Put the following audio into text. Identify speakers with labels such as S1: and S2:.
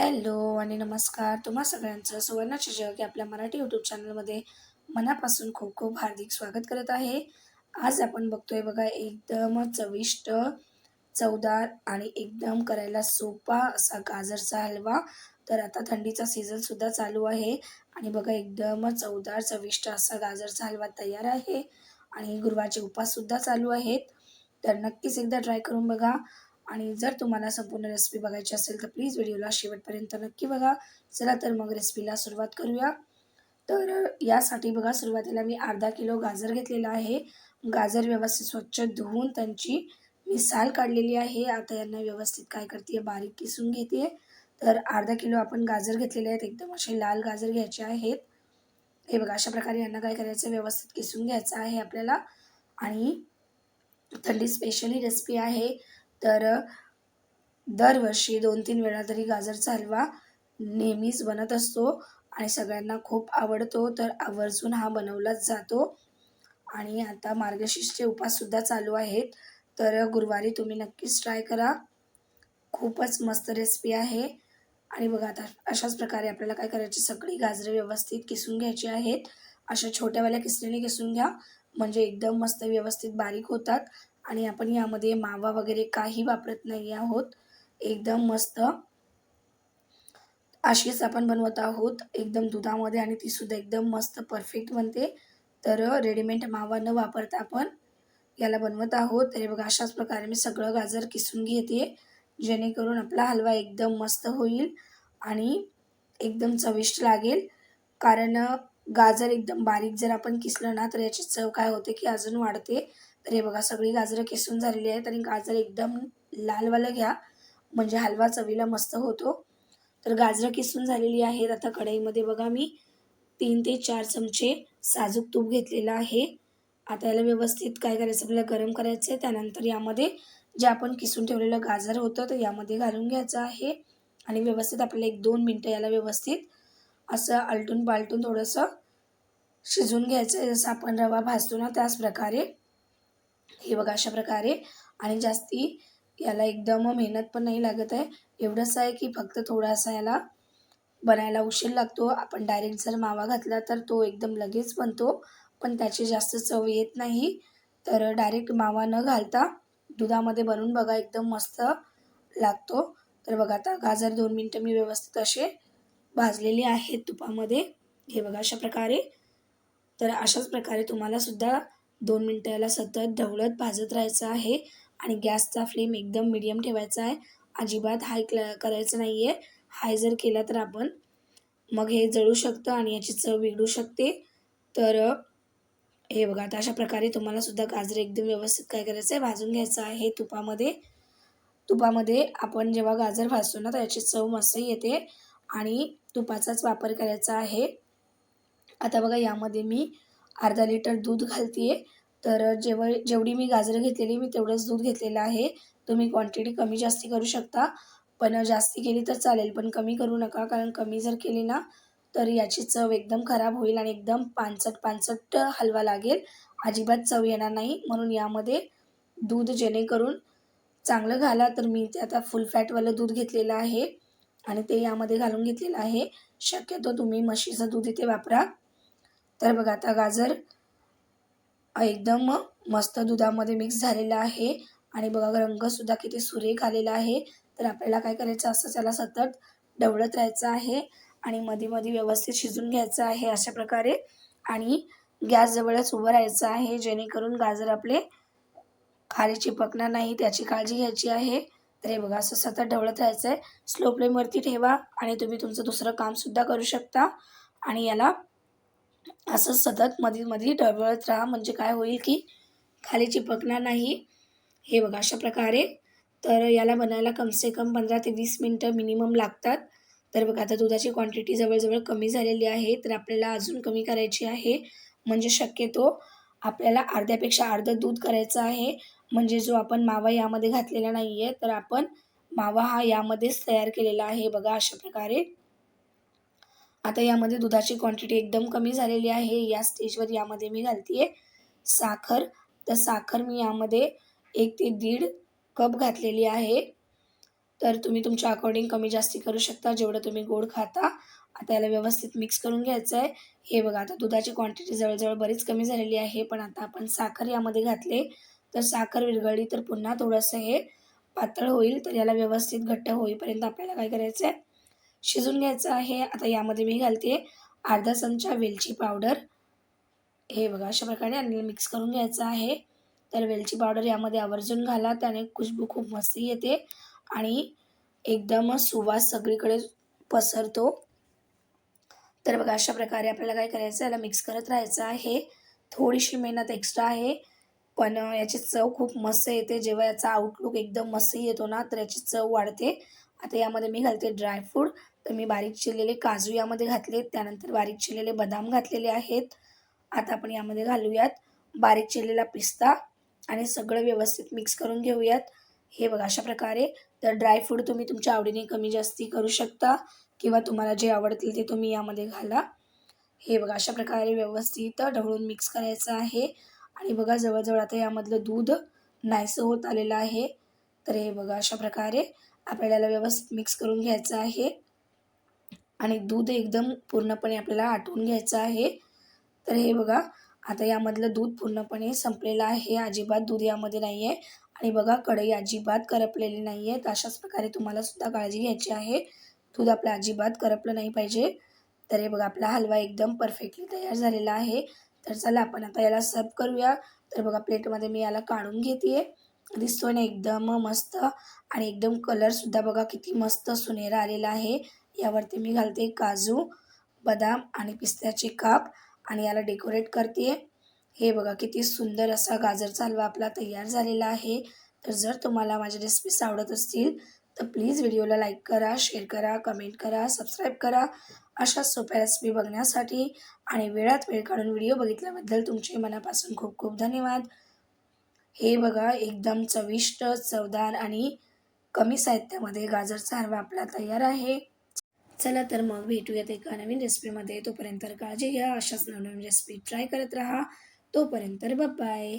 S1: Hello आणि नमस्कार. तुम्हा सगळ्यांचं सुवर्णाचे जग या आपल्या मराठी यूट्यूब चॅनलमध्ये मनापासून खूप खूप हार्दिक स्वागत करत आहे. आज आपण बघतोय बघा एकदम चविष्ट चवदार आणि एकदम करायला सोपा असा गाजरचा हलवा. तर आता थंडीचा सीझनसुद्धा चालू आहे आणि बघा एकदम चवदार चविष्ट असा गाजरचा हलवा तयार आहे आणि गुरुवारचे उपाससुद्धा चालू आहेत. तर नक्कीच एकदा ट्राय करून बघा. आणि जर तुम्हाला संपूर्ण रेसिपी बघायची असेल तर प्लीज व्हिडिओला शेवटपर्यंत नक्की बघा. चला तर मग रेसिपीला सुरुवात करूया. तर यासाठी बघा सुरुवातीला मी अर्धा किलो गाजर घेतलेला आहे. गाजर व्यवस्थित स्वच्छ धुवून त्यांची मी साल काढलेली आहे. आता यांना व्यवस्थित काय करते बारीक किसून घेते. तर अर्धा किलो आपण गाजर घेतलेले आहेत. एकदम असे लाल गाजर घ्यायचे आहेत. हे बघा अशा प्रकारे यांना काय करायचं व्यवस्थित किसून घ्यायचं आहे आपल्याला. आणि थंडी स्पेशली रेसिपी आहे. तर दरवर्षी दोन तीन वेळा तरी गाजरचा हलवा नेहमीच बनत असतो आणि सगळ्यांना खूप आवडतो. तर आवर्जून हा बनवलाच जातो. आणि आता मार्गशीर्षचे उपाससुद्धा चालू आहेत. तर गुरुवारी तुम्ही नक्कीच ट्राय करा. खूपच मस्त रेसिपी आहे. आणि बघा आता अशाच प्रकारे आपल्याला काय करायची? सगळी गाजरं व्यवस्थित किसून घ्यायची आहेत. अशा छोट्यावाल्या किसणीने किसून घ्या. म्हणजे एकदम मस्त व्यवस्थित बारीक होतात. आणि आपण यामध्ये मावा वगैरे काही वापरत नाही आहोत. एकदम मस्त. अशीच आपण बनवत आहोत. एकदम दुधामध्ये आणि तीसुद्धा एकदम मस्त परफेक्ट बनते. तर रेडीमेड मावा न वापरता आपण याला बनवत आहोत. तर बघा अशाच प्रकारे मी सगळं गाजर किसून घेते. जेणेकरून आपला हलवा एकदम मस्त होईल आणि एकदम चविष्ट लागेल. कारण गाजर एकदम बारीक जर आपण किसलं ना तर याची चव काय होते की अजून वाढते. तर हे बघा सगळी गाजरं किसून झालेली आहेत आणि गाजर एकदम लालवालं घ्या. म्हणजे हलवा चवीला मस्त होतो. तर गाजरं किसून झालेली आहेत. आता कढईमध्ये बघा मी तीन ते चार चमचे साजूक तूप घेतलेलं आहे. आता याला व्यवस्थित काय करायचं? आपल्याला गरम करायचं आहे त्यानंतर यामध्ये जे आपण किसून ठेवलेलं गाजर होतं तर यामध्ये घालून घ्यायचं आहे. आणि व्यवस्थित आपल्याला एक दोन मिनटं याला व्यवस्थित असं आलटून पालटून थोडंसं शिजवून घ्यायचं आहे जसं आपण रवा भाजतो ना त्याच प्रकारे. हे बघा अशा प्रकारे. आणि जास्ती याला एकदम मेहनत पण नाही लागत आहे. एवढंच आहे की फक्त थोडासा याला बनायला उशीर लागतो. आपण डायरेक्ट जर मावा घातला तर तो एकदम लगेच बनतो. पण त्याची जास्त चव येत नाही. तर डायरेक्ट मावा न घालता दुधामध्ये बनवून बघा एकदम मस्त लागतो. तर बघा आता गाजर दोन मिनटं मी व्यवस्थित असे भाजलेले आहेत तुपामध्ये. हे बघा अशा प्रकारे. तर अशाच प्रकारे तुम्हाला सुद्धा दोन मिनटं याला सतत ढवळत भाजत राहायचं आहे आणि गॅसचा फ्लेम एकदम मिडियम ठेवायचा आहे. अजिबात हाय क्ल करायचं नाही आहे हाय जर केला तर आपण मग हे जळू शकतं आणि याची चव बिघडू शकते. तर हे बघा आता अशा प्रकारे तुम्हाला सुद्धा गाजर एकदम व्यवस्थित काय करायचं आहे भाजून घ्यायचं आहे तुपामध्ये. तुपामध्ये आपण जेव्हा गाजर भाजतो ना तर याची चव मस्त येते आणि तुपाचाच वापर करायचा आहे. आता बघा यामध्ये मी अर्धा लिटर दूध घालते आहे तर जेव्हा जेवढी मी गाजरं घेतलेली मी तेवढंच दूध घेतलेलं आहे. तुम्ही क्वांटिटी कमी जास्ती करू शकता. पण जास्ती केली तर चालेल पण कमी करू नका. कारण कमी जर केली ना तर याची चव एकदम खराब होईल आणि एकदम पानसट पानसट हलवा लागेल. अजिबात चव येणार नाही. म्हणून यामध्ये दूध जेणेकरून चांगलं घाला. तर मी ते आता फुल फॅटवालं दूध घेतलेलं आहे. आणि ते यामध्ये घालून घेतलेलं आहे. शक्यतो तुम्ही म्हशीचं दूध इथे वापरा. तर बघा आता गाजर एकदम मस्त दुधामध्ये मिक्स झालेला आहे. आणि बघा रंगसुद्धा किती सुरेख आलेला आहे. तर आपल्याला काय करायचं असं त्याला सतत ढवळत राहायचं आहे. आणि मध्ये मध्ये व्यवस्थित शिजून घ्यायचं आहे अशा प्रकारे. आणि गॅस जवळच उभं राहायचं आहे. जेणेकरून गाजर आपले खाली चिपकणार नाही त्याची काळजी घ्यायची आहे. तर हे बघा असं सतत ढवळत राहायचं आहे स्लो फ्लेमवरती ठेवा आणि तुम्ही तुमचं दुसरं कामसुद्धा करू शकता. आणि याला असं सतत मध्ये मध्ये ढवळत राहा. म्हणजे काय होईल की खाली चिपकणार नाही. हे बघा अशा प्रकारे. तर याला बनायला कमसे कम पंधरा ते वीस मिनटं मिनिमम लागतात. तर बघा आता दुधाची क्वांटिटी जवळजवळ कमी झालेली आहे. तर आपल्याला अजून कमी करायची आहे. म्हणजे शक्यतो आपल्याला अर्ध्यापेक्षा अर्धं दूध करायचं आहे. म्हणजे जो आपण मावा यामध्ये घातलेला नाही आहे तर आपण मावा हा यामध्येच तयार केलेला आहे. बघा अशा प्रकारे. आता यामध्ये दुधाची क्वांटिटी एकदम कमी झालेली आहे. या स्टेजवर यामध्ये मी घालते आहे साखर. तर साखर मी यामध्ये एक ते दीड कप घातलेली आहे. तर तुम्ही तुमच्या अकॉर्डिंग कमी जास्ती करू शकता. जेवढं तुम्ही गोड खाता. आता याला व्यवस्थित मिक्स करून घ्यायचं आहे हे बघा आता दुधाची क्वांटिटी जवळजवळ बरीच कमी झालेली आहे. पण आता आपण साखर यामध्ये घातले. तर साखर विरघळली तर पुन्हा थोडंसं हे पातळ होईल. तर याला व्यवस्थित घट्ट होईपर्यंत आपल्याला काय करायचं आहे शिजून घ्यायचं आहे. आता यामध्ये मी घालते अर्धा चमचा वेलची पावडर. हे बघा अशा प्रकारे आणि मिक्स करून घ्यायचं आहे. तर वेलची पावडर यामध्ये आवर्जून घाला त्याने खुशबू खूप मस्त येते आणि एकदम सुवास सगळीकडे पसरतो. तर बघा अशा प्रकारे आपल्याला काय करायचं याला मिक्स करत राहायचं आहे. थोडीशी मेहनत एक्स्ट्रा आहे पण याची चव खूप मस्त येते. जेव्हा याचा आउटलुक एकदम मस्त येतो ना तर याची चव वाढते. आता यामध्ये मी घालते ड्रायफ्रूट तर मी बारीक चिरलेले काजू यामध्ये घातले. त्यानंतर बारीक चिरलेले बदाम घातलेले आहेत. आता आपण यामध्ये घालूयात बारीक चिरलेला पिस्ता आणि सगळं व्यवस्थित मिक्स करून घेऊयात. हे बघा अशा प्रकारे. तर ड्रायफ्रूट तुम्ही तुमच्या आवडीने कमी जास्ती करू शकता किंवा तुम्हाला जे आवडतील ते तुम्ही यामध्ये घाला. हे बघा अशा प्रकारे व्यवस्थित ढवळून मिक्स करायचं आहे. आणि बघा जवळजवळ आता यामधलं दूध नाहीसं होत आलेलं आहे. तर हे बघा अशा प्रकारे आपल्याला व्यवस्थित मिक्स करून घ्यायचं आहे. आणि दूध एकदम पूर्णपणे आपल्याला आटवून घ्यायचं आहे. तर हे बघा आता यामधलं दूध पूर्णपणे संपलेलं आहे. अजिबात दूध यामध्ये नाही आहे आणि बघा कढई अजिबात करपलेली नाही आहे तर अशाच प्रकारे तुम्हाला सुद्धा काळजी घ्यायची आहे. दूध आपलं अजिबात करपलं नाही पाहिजे. तर हे बघा आपला हलवा एकदम परफेक्टली तयार झालेला आहे. तर चला आपण आता याला सर्व करूया. तर बघा प्लेटमध्ये मी याला काढून घेते दिसतोय ना एकदम मस्त. आणि एकदम कलरसुद्धा बघा किती मस्त सुनेरा आलेला आहे. यावरती मी घालते काजू बदाम आणि पिस्त्याचे काप आणि याला डेकोरेट करते. हे बघा किती सुंदर असा गाजरचा हलवा आपला तयार झालेला आहे. तर जर तुम्हाला माझ्या रेसिपीज आवडत असतील तर प्लीज व्हिडिओला लाईक करा शेअर करा कमेंट करा सबस्क्राईब करा. अशा सोप्या रेसिपी बघण्यासाठी आणि वेळात वेळ काढून व्हिडिओ बघितल्याबद्दल तुमचे मनापासून खूप खूप धन्यवाद. हे बघा एकदम चविष्ट चवदार आणि कमी साहित्यामध्ये गाजरचा हलवा आपला तयार आहे. चला तर मग भेटूयात एका नवीन रेसिपीमध्ये तोपर्यंत काळजी घ्या. अशाच नवनवीन रेसिपी ट्राय करत राहा. तोपर्यंत बाय